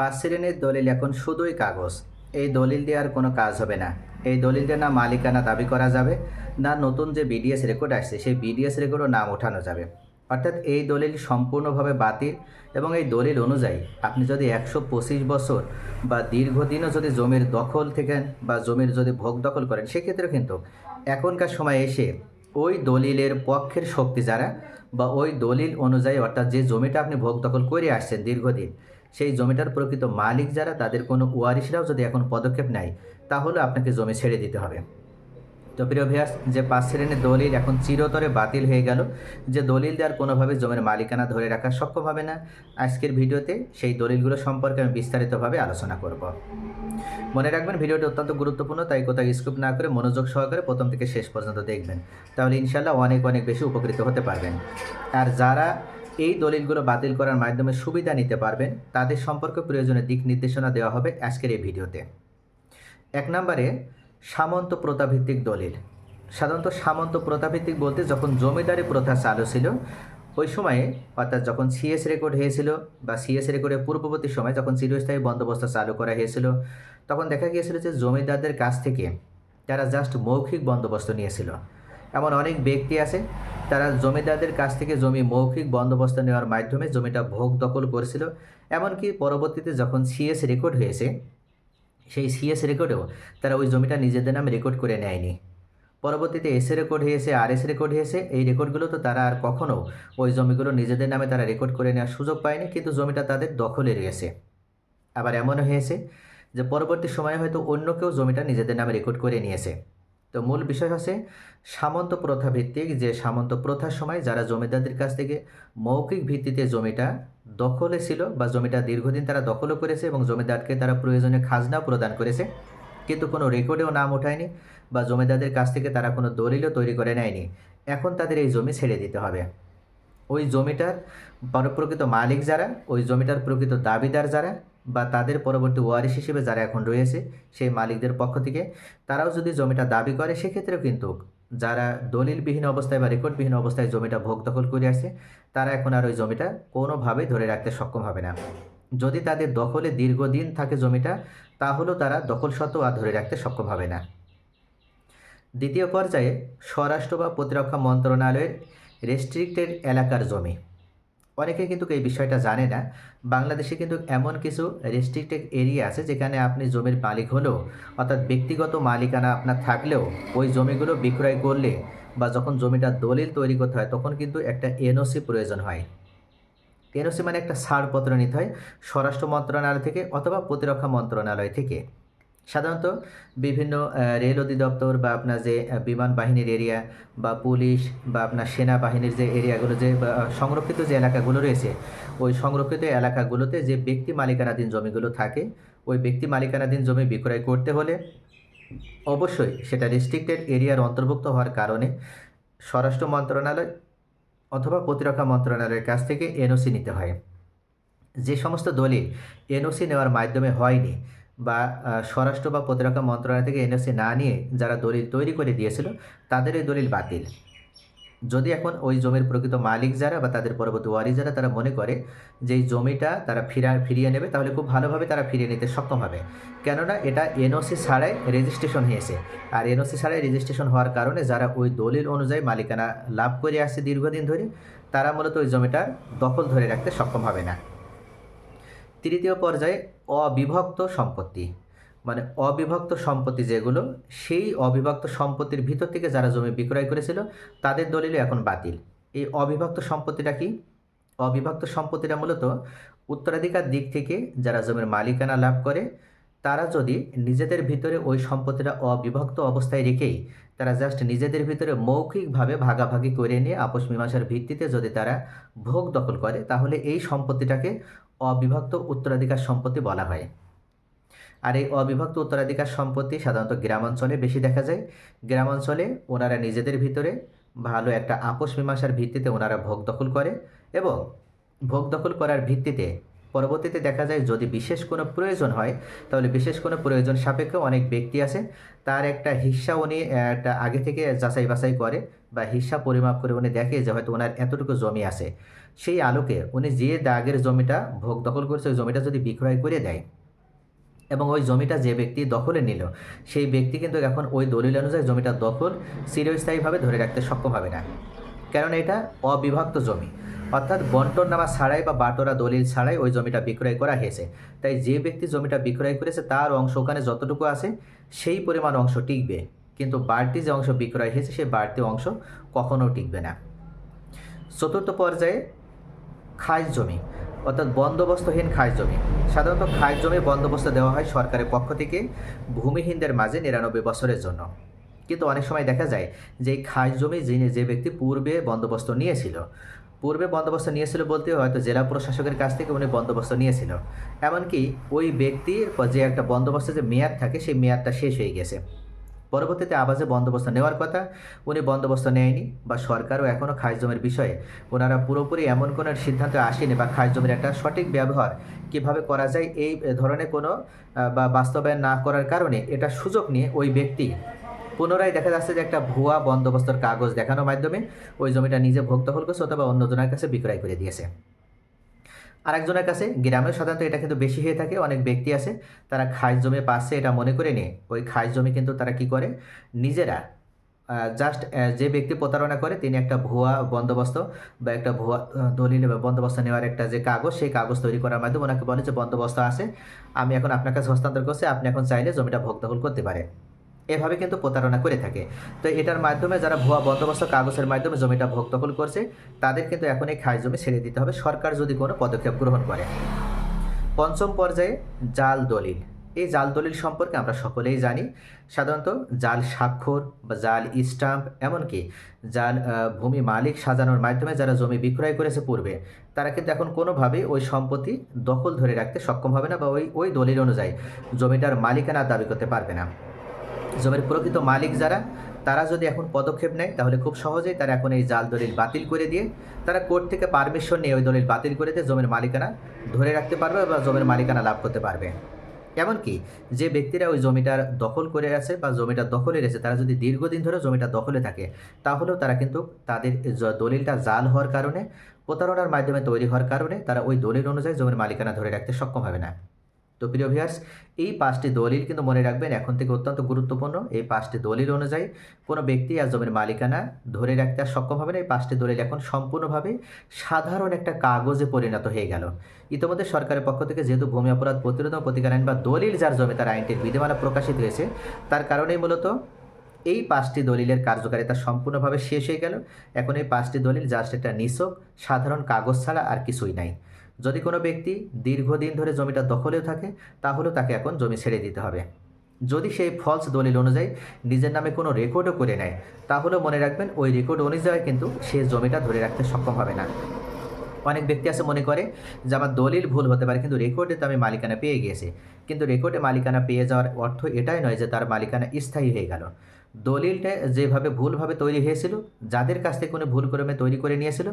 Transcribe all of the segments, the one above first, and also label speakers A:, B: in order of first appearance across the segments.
A: পাঁচ শ্রেণির দলিল এখন শুধুই কাগজ। এই দলিল দিয়ে আর কোনো কাজ হবে না। এই দলিল দিয়ে না মালিকানা দাবি করা যাবে, না নতুন যে বিডিএস রেকর্ড আসছে, সেই বিডিএস রেকর্ডও নাম ওঠানো যাবে। অর্থাৎ এই দলিল সম্পূর্ণভাবে বাতিল এবং এই দলিল অনুযায়ী আপনি যদি একশো পঁচিশ বছর বা দীর্ঘদিনও যদি জমির দখল থেকে বা জমির যদি ভোগ দখল করেন সেক্ষেত্রে কিন্তু এখনকার সময় এসে ওই দলিলের পক্ষের শক্তি যারা বা ওই দলিল অনুযায়ী অর্থাৎ যে জমিটা আপনি ভোগ দখল করে আসছেন দীর্ঘদিন সেই জমিটার প্রকৃত মালিক যারা, তাদের কোনো ওয়ারিশরাও যদি এখন পদক্ষেপ নেয়, তাহলে আপনাকে জমি ছেড়ে দিতে হবে। তো প্রিয় ভিয়ার্স যে পাঁচ শ্রেণির দলিল এখন চিরতরে বাতিল হয়ে গেল। যে দলিল দেওয়ার কোনোভাবে জমির মালিকানা ধরে রাখা সক্ষম হবে না। আজকের ভিডিওতে সেই দলিলগুলো সম্পর্কে আমি বিস্তারিতভাবে আলোচনা করব। মনে রাখবেন, ভিডিওটি অত্যন্ত গুরুত্বপূর্ণ, তাই কোথাও স্কিপ না করে মনোযোগ সহকারে প্রথম থেকে শেষ পর্যন্ত দেখবেন। তাহলে ইনশাল্লাহ অনেক অনেক বেশি উপকৃত হতে পারবেন। আর যারা এই দলিলগুলো বাতিল করার মাধ্যমে সুবিধা নিতে পারবেন। তাদের সম্পর্কে প্রয়োজনীয় দিক নির্দেশনা দেওয়া হবে আজকের এই ভিডিওতে। এক নম্বরে, সামন্ত প্রথাভিত্তিক দলিল। সাধারণত সামন্ত প্রথাভিত্তিক বলতে যখন জমিদারি প্রথা চালু ছিল, ওই সময়ে অর্থাৎ যখন সিএস রেকর্ড হয়েছিল বা সিএস রেকর্ডের পূর্ববর্তী সময় যখন চিরস্থায়ী বন্দোবস্ত চালু করা হয়েছিল, তখন দেখা গিয়েছিল যে জমিদারদের কাছ থেকে তারা জাস্ট মৌখিক বন্দোবস্ত নিয়েছিল। এমন অনেক ব্যক্তি আছে, তারা জমিদারদের কাছ থেকে জমি মৌখিক বন্দোবস্ত নেওয়ার মাধ্যমে জমিটা ভোগ দখল করেছিল। এমনকি পরবর্তীতে যখন সিএস রেকর্ড হয়েছে, সেই সিএস রেকর্ডেও তারা ওই জমিটা নিজেদের নামে রেকর্ড করে নেয়নি। পরবর্তীতে এসএ রেকর্ড হয়েছে আর এস রেকর্ড হয়েছে, এই রেকর্ডগুলো তো তারা আর কখনও ওই জমিগুলো নিজেদের নামে তারা রেকর্ড করে নেওয়ার সুযোগ পায়নি, কিন্তু জমিটা তাদের দখলে রয়েছে। আবার এমনও হয়েছে যে পরবর্তী সময়ে হয়তো অন্য কেউ জমিটা নিজেদের নামে রেকর্ড করে নিয়েছে। তো মূল বিষয় হচ্ছে সামন্ত প্রথা ভিত্তিক যে সামন্ত প্রথার সময় যারা জমিদারদের কাছ থেকে মৌখিক ভিত্তিতে জমিটা দখলে ছিল বা জমিটা দীর্ঘদিন তারা দখলও করেছে এবং জমিদারকে তারা প্রয়োজনীয় খাজনাও প্রদান করেছে, কিন্তু কোনো রেকর্ডেও নাম ওঠায়নি বা জমিদারদের কাছ থেকে তারা কোনো দলিলও তৈরি করে নেয়নি। এখন তাদের এই জমি ছেড়ে দিতে হবে। ওই জমিটার পর- প্রকৃত মালিক যারা, ওই জমিটার প্রকৃত দাবিদার যারা বা তাদের পরবর্তী ওয়ারিশ হিসেবে যারা এখন রয়েছে, সেই মালিকদের পক্ষ থেকে তারাও যদি জমিটা দাবি করে, সেক্ষেত্রেও কিন্তু যারা দলিলবিহীন অবস্থায় বা রেকর্ডবিহীন অবস্থায় জমিটা ভোগ দখল করে আসে, তারা এখন আর ওই জমিটা কোনোভাবেই ধরে রাখতে সক্ষম হবে না। যদি তাদের দখলে দীর্ঘদিন থাকে জমিটা, তাহলেও তারা দখল সত্ত্বেও আর ধরে রাখতে সক্ষম হবে না। দ্বিতীয় পর্যায়ে স্বরাষ্ট্র বা প্রতিরক্ষা মন্ত্রণালয়ের রেস্ট্রিক্টেড এলাকার জমি। অনেকে কিন্তু এই বিষয়টা জানে না। বাংলাদেশে কিন্তু এমন কিছু রেস্ট্রিক্টেড এরিয়া আছে যেখানে আপনি জমির মালিক হলেও, অর্থাৎ ব্যক্তিগত মালিকানা আপনার থাকলেও, ওই জমিগুলো বিক্রয় করলে বা যখন জমিটা দলিল তৈরি করতে হয়, তখন কিন্তু একটা এনওসি প্রয়োজন হয়। এনওসি মানে একটা ছাড়পত্র নিতে হয় স্বরাষ্ট্র মন্ত্রণালয় থেকে অথবা প্রতিরক্ষা মন্ত্রণালয় থেকে। সাধারণত বিভিন্ন রেল অধিদপ্তর বা আপনার যে বিমান বাহিনীর এরিয়া বা পুলিশ বা আপনার সেনাবাহিনীর যে এরিয়াগুলো যে সংরক্ষিত যে এলাকাগুলো রয়েছে, ওই সংরক্ষিত এলাকাগুলোতে যে ব্যক্তি মালিকানাধীন জমিগুলো থাকে, ওই ব্যক্তি মালিকানাধীন জমি বিক্রয় করতে হলে অবশ্যই সেটা রেস্ট্রিক্টেড এরিয়ার অন্তর্ভুক্ত হওয়ার কারণে স্বরাষ্ট্র মন্ত্রণালয় অথবা প্রতিরক্ষা মন্ত্রণালয়ের কাছ থেকে এনওসি নিতে হয়। যে সমস্ত দলিল এনওসি নেওয়ার মাধ্যমে হয়নি বা স্বরাষ্ট্র বা প্রতিরক্ষা মন্ত্রণালয় থেকে এনওসি না নিয়ে যারা দলিল তৈরি করে দিয়েছিল, তাদের এই দলিল বাতিল। যদি এখন ওই জমির প্রকৃত মালিক যারা বা তাদের পরবর্তী ওয়ারি যারা, তারা মনে করে যে এই জমিটা তারা ফিরা, ফিরিয়ে নেবে, তাহলে খুব ভালোভাবে তারা ফিরিয়ে নিতে সক্ষম হবে। কেননা এটা এনওসি ছাড়াই রেজিস্ট্রেশন হয়েছে। আর এনওসি ছাড়াই রেজিস্ট্রেশন হওয়ার কারণে যারা ওই দলিল অনুযায়ী মালিকানা লাভ করে আসছে দীর্ঘদিন ধরে, তারা মূলত ওই জমিটার দখল ধরে রাখতে সক্ষম হবে না। তৃতীয় পর্যায়ে অবিভক্ত সম্পত্তি। মানে অবিভক্ত সম্পত্তি যেগুলো, সেই অবিভক্ত সম্পত্তির ভিতর থেকে যারা জমি বিক্রয় করেছিল, তাদের দলিল এখন বাতিল। এই অবিভক্ত সম্পত্তিটা কি? অবিভক্ত সম্পত্তিটা মূলত উত্তরাধিকার দিক থেকে যারা জমির মালিকানা লাভ করে তারা যদি নিজেদের ভিতরে ওই সম্পত্তিটা অবিভক্ত অবস্থায় রেখেই তারা জাস্ট নিজেদের ভিতরে মৌখিকভাবে ভাগাভাগি করে নিয়ে আপোষ মীমাংসার ভিত্তিতে যদি তারা ভোগ দখল করে, তাহলে এই সম্পত্তিটাকে অবিভক্ত উত্তরাধিকার সম্পত্তি বলা হয়। আর এই অবিভক্ত উত্তরাধিকার সম্পত্তি সাধারণত গ্রামাঞ্চলে বেশি দেখা যায়। গ্রামাঞ্চলে ওনারা নিজেদের ভিতরে ভালো একটা আপোষ মীমাংসার ভিত্তিতে ওনারা ভোগ দখল করে এবং ভোগ দখল করার ভিত্তিতে পরবর্তীতে দেখা যায় যদি বিশেষ কোনো প্রয়োজন হয়, তাহলে বিশেষ কোনো প্রয়োজন সাপেক্ষে অনেক ব্যক্তি আছে, তার একটা হিস্সা উনি একটা আগে থেকে যাচাই বাছাই করে বা হিস্সা পরিমাপ করে উনি দেখে যে হয়তো ওনার এতটুকু জমি আছে। সেই আলোকে উনি যে দাগের জমিটা ভোগ দখল করেছে, ওই জমিটা যদি বিক্রয় করে দেয় এবং ওই জমিটা যে ব্যক্তি দখলে নিল, সেই ব্যক্তি কিন্তু এখন ওই দলিল অনুযায়ী জমিটা দখল চিরস্থায়ীভাবে ধরে রাখতে সক্ষম হবে না। কারণ এটা অবিভক্ত জমি। অর্থাৎ বন্টন নামা ছাড়াই বা বাটোরা দলিল ছাড়াই ওই জমিটা বিক্রয় করা হয়েছে। তাই যে ব্যক্তি জমিটা বিক্রয় করেছে, তার অংশ ওখানে যতটুকু আছে, সেই পরিমাণ অংশ টিকবে। কিন্তু বাড়তি যে অংশ বিক্রয় হয়েছে, সেই বাড়তি অংশ কখনো টিকবে না। চতুর্থ পর্যায়ে খাস জমি, অর্থাৎ বন্দোবস্তহীন খাস জমি। সাধারণত খাস জমি বন্দোবস্ত দেওয়া হয় সরকারের পক্ষ থেকে ভূমিহীনদের মাঝে নিরানব্বই বছরের জন্য। কিন্তু অনেক সময় দেখা যায় যে খাস জমি যিনি, যে ব্যক্তি পূর্বে বন্দোবস্ত নিয়েছিল পূর্বে বন্দোবস্ত নিয়েছিল বলতে হয়তো জেলা প্রশাসকের কাছ থেকে উনি বন্দোবস্ত নিয়েছিল। এমনকি ওই ব্যক্তির যে একটা বন্দোবস্তের যে মেয়াদ থাকে, সেই মেয়াদটা শেষ হয়ে গেছে। পরবর্তীতে আবাসে বন্দোবস্ত নেওয়ার কথা, উনি বন্দোবস্ত নেয়নি বা সরকারও এখনও খাস জমির বিষয়ে ওনারা পুরোপুরি এমন কোনো সিদ্ধান্ত আসেনি বা খাস জমির একটা সঠিক ব্যবহার কীভাবে করা যায়, এই ধরনের কোনো বা বাস্তবায়ন না করার কারণে এটা সুযোগ নিয়ে ওই ব্যক্তি পুনরায় দেখা যাচ্ছে যে একটা ভুয়া বন্দোবস্তর কাগজ দেখানোর মাধ্যমে ওই জমিটা নিজে ভোগ দখল করছে অথবা অন্যজনের কাছে বিক্রয় করে দিয়েছে। আরেকজনের কাছে, গ্রামেও সাধারণত এটা কিন্তু বেশি হয়ে থাকে, অনেক ব্যক্তি আছে, তারা খাস জমি পাচ্ছে এটা মনে করে নিয়ে, ওই খাস জমি কিন্তু তারা কি করে? নিজেরা জাস্ট যে ব্যক্তি প্রতারণা করে তিনি একটা ভুয়া বন্দোবস্ত বা একটা ভুয়া দলিল বা বন্দোবস্ত নেওয়ার একটা যে কাগজ, সেই কাগজ তৈরি করার মাধ্যমে ওনাকে বলে যে বন্দোবস্ত আছে, আমি এখন আপনার কাছে হস্তান্তর করছি, আপনি এখন চাইলে জমিটা ভোগ দখল করতে পারে এভাবে কিন্তু প্রতারণা করে থাকে। তো এটার মাধ্যমে যারা ভুয়া বন্দোবস্ত কাগজের মাধ্যমে জমিটা ভোগ দখল করছে, তাদের কিন্তু এখন এই খাস জমি ছেড়ে দিতে হবে। সরকার যদি কোনো পদক্ষেপ গ্রহণ করে। পঞ্চম পর্যায়ে জাল দলিল। এই জাল দলিল সম্পর্কে আমরা সকলেই জানি। সাধারণত জাল স্বাক্ষর বা জাল স্টাম্প, এমনকি জাল ভূমি মালিক সাজানোর মাধ্যমে যারা জমি বিক্রয় করেছে পূর্বে, তারা কিন্তু এখন কোনোভাবেই ওই সম্পত্তি দখল ধরে রাখতে সক্ষম হবে না বা ওই ওই দলিল অনুযায়ী জমিটার মালিকানা দাবি করতে পারবে না। জমির প্রকৃত মালিক যারা, তারা যদি এখন পদক্ষেপ নেয়, তাহলে খুব সহজেই তারা এখন এই জাল দলিল বাতিল করে দিয়ে, তারা কোর্ট থেকে পারমিশন নিয়ে ওই দলিল বাতিল করে দিয়ে জমির মালিকানা ধরে রাখতে পারবে বা জমির মালিকানা লাভ করতে পারবে। এমনকি যে ব্যক্তিরা ওই জমিটার দখল করে আছে বা জমিটা দখলে রয়েছে তারা যদি দীর্ঘদিন ধরে জমিটা দখলে থাকে, তাহলেও তারা কিন্তু তাদের দলিলটা জাল হওয়ার কারণে, প্রতারণার মাধ্যমে তৈরি হওয়ার কারণে, তারা ওই দলিল অনুযায়ী জমির মালিকানা ধরে রাখতে সক্ষম হবে না। তো প্রিয় ভিউয়ার্স এই পাঁচটি দলিল কিন্তু মনে রাখবেন এখন থেকে অত্যন্ত গুরুত্বপূর্ণ। এই পাঁচটি দলিল অনুযায়ী কোনো ব্যক্তি আর জমির মালিকানা ধরে রাখতে আর সক্ষম হবে না। এই পাঁচটি দলিল এখন সম্পূর্ণভাবে সাধারণ একটা কাগজে পরিণত হয়ে গেল। ইতিমধ্যে সরকারের পক্ষ থেকে যেহেতু ভূমি অপরাধ প্রতিরোধ প্রতিকার আইন বা দলিল যার জমি তার আইনটির বিধিমালা প্রকাশিত হয়েছে, তার কারণেই মূলত এই পাঁচটি দলিলের কার্যকারিতা সম্পূর্ণভাবে শেষ হয়ে গেল। এখন এই পাঁচটি দলিল জাস্ট একটা নিছক, সাধারণ কাগজ ছাড়া আর কিছুই নাই। যদি কোনো ব্যক্তি দীর্ঘদিন ধরে জমিটা দখলেও থাকে তাহলেও তাকে এখন জমি ছেড়ে দিতে হবে। যদি সেই ফলস দলিল অনুযায়ী নিজের নামে কোনো রেকর্ডও করে নেয় তাহলেও মনে রাখবেন ওই রেকর্ড অনুযায়ী কিন্তু সে জমিটা ধরে রাখতে সক্ষম হবে না। অনেক ব্যক্তি আছে মনে করে যে, আমার দলিল ভুল হতে পারে, কিন্তু রেকর্ডে তো আমি মালিকানা পেয়ে গিয়েছি কিন্তু রেকর্ডে মালিকানা পেয়ে যাওয়ার অর্থ এটাই নয় যে, তার মালিকানা স্থায়ী হয়ে গেল। দলিলটা যেভাবে ভুলভাবে তৈরি হয়েছিল, যাদের কাছ থেকে কোনো ভুল ক্রমে তৈরি করে নিয়েছিল,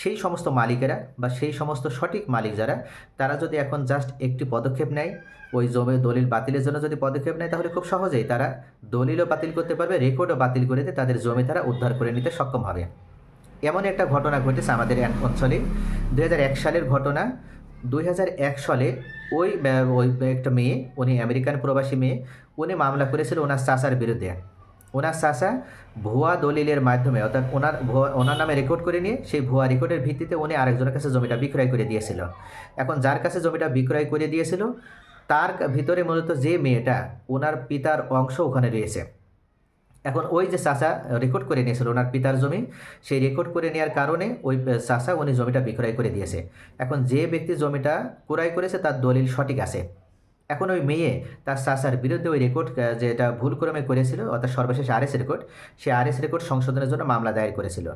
A: সেই সমস্ত মালিকেরা বা সেই সমস্ত সঠিক মালিক যারা, তারা যদি এখন জাস্ট একটি পদক্ষেপ নেয়, ওই জমি দলিল বাতিলের জন্য যদি পদক্ষেপ নেয়, তাহলে খুব সহজেই তারা দলিলও বাতিল করতে পারবে, রেকর্ডও বাতিল করে দিয়ে তাদের জমি তারা উদ্ধার করে নিতে সক্ষম হবে। এমন একটা ঘটনা ঘটেছে আমাদের এক অঞ্চলে। দু হাজার এক সালের ঘটনা, দুই হাজার এক সালে ওই ওই একটা মেয়ে, উনি আমেরিকান প্রবাসী মেয়ে, উনি মামলা করেছিল ওনার চাচার বিরুদ্ধে। ওনার চাষা ভুয়া দলিলের মাধ্যমে, অর্থাৎ ওনার ভুয়া, ওনার নামে রেকর্ড করে নিয়ে সেই ভুয়া রেকর্ডের ভিত্তিতে উনি আরেকজনের কাছে জমিটা বিক্রয় করে দিয়েছিল। এখন যার কাছে জমিটা বিক্রয় করে দিয়েছিল, তার ভিতরে মূলত যে মেয়েটা, ওনার পিতার অংশ ওখানে রয়েছে। এখন ওই যে চাষা রেকর্ড করে নিয়েছিল ওনার পিতার জমি, সেই রেকর্ড করে নেওয়ার কারণে ওই চাচা উনি জমিটা বিক্রয় করে দিয়েছে। এখন যে ব্যক্তি জমিটা ক্রয় করেছে, তার দলিল সঠিক আছে। এখন ওই মেয়ে তার চাচার বিরুদ্ধে ওই রেকর্ড যেটা ভুলক্রমে করেছিল, অর্থাৎ সর্বশেষ আরএস রেকর্ড সে আরএস রেকর্ড সংশোধনের জন্য মামলা দায়ের করেছিল।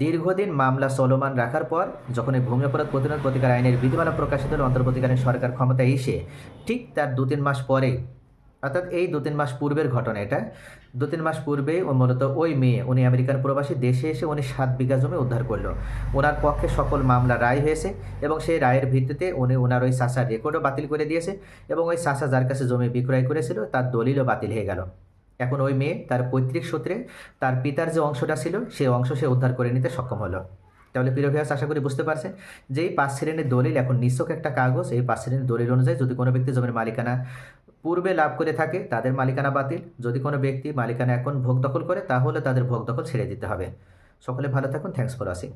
A: দীর্ঘদিন মামলা চলমান রাখার পর, যখন এই ভূমি অপরাধ প্রতিরোধ প্রতিকার আইনের বিধিমালা প্রকাশিত হলো, অন্তর্বর্তীকালীন সরকার ক্ষমতায় এসে, ঠিক তার দু তিন মাস পরে অর্থাৎ এই দু তিন মাস পূর্বের ঘটনা এটা। দু তিন মাস পূর্বে মূলত ওই মেয়ে, উনি আমেরিকার প্রবাসী, দেশে এসে উনি সাত বিঘা জমি উদ্ধার করল। ওনার পক্ষে সকল মামলা রায় হয়েছে এবং সেই রায়ের ভিত্তিতে উনি ওনার ওই চাষার রেকর্ডও বাতিল করে দিয়েছে এবং ওই চাষা যার কাছে জমি বিক্রয় করেছিল তার দলিলও বাতিল হয়ে গেল। এখন ওই মেয়ে তার পৈতৃক সূত্রে তার পিতার যে অংশটা ছিল, সেই অংশ সে উদ্ধার করে নিতে সক্ষম হলো। তাহলে প্রিয় ভিউয়ার্স আশা করি বুঝতে পারছেন যে এই পাঁচ শ্রেণির দলিল এখন নিঃস্বক একটা কাগজ। এই পাঁচ শ্রেণির দলিল অনুযায়ী যদি কোনো ব্যক্তি জমির মালিকানা পূর্বে লাভ করে থাকে, তাদের মালিকানা বাতিল। যদি কোনো ব্যক্তি মালিকানা এখন ভোগ দখল করে, তাহলে তাদের ভোগ দখল ছেড়ে দিতে হবে। সকলে ভালো থাকুন। Thanks for watching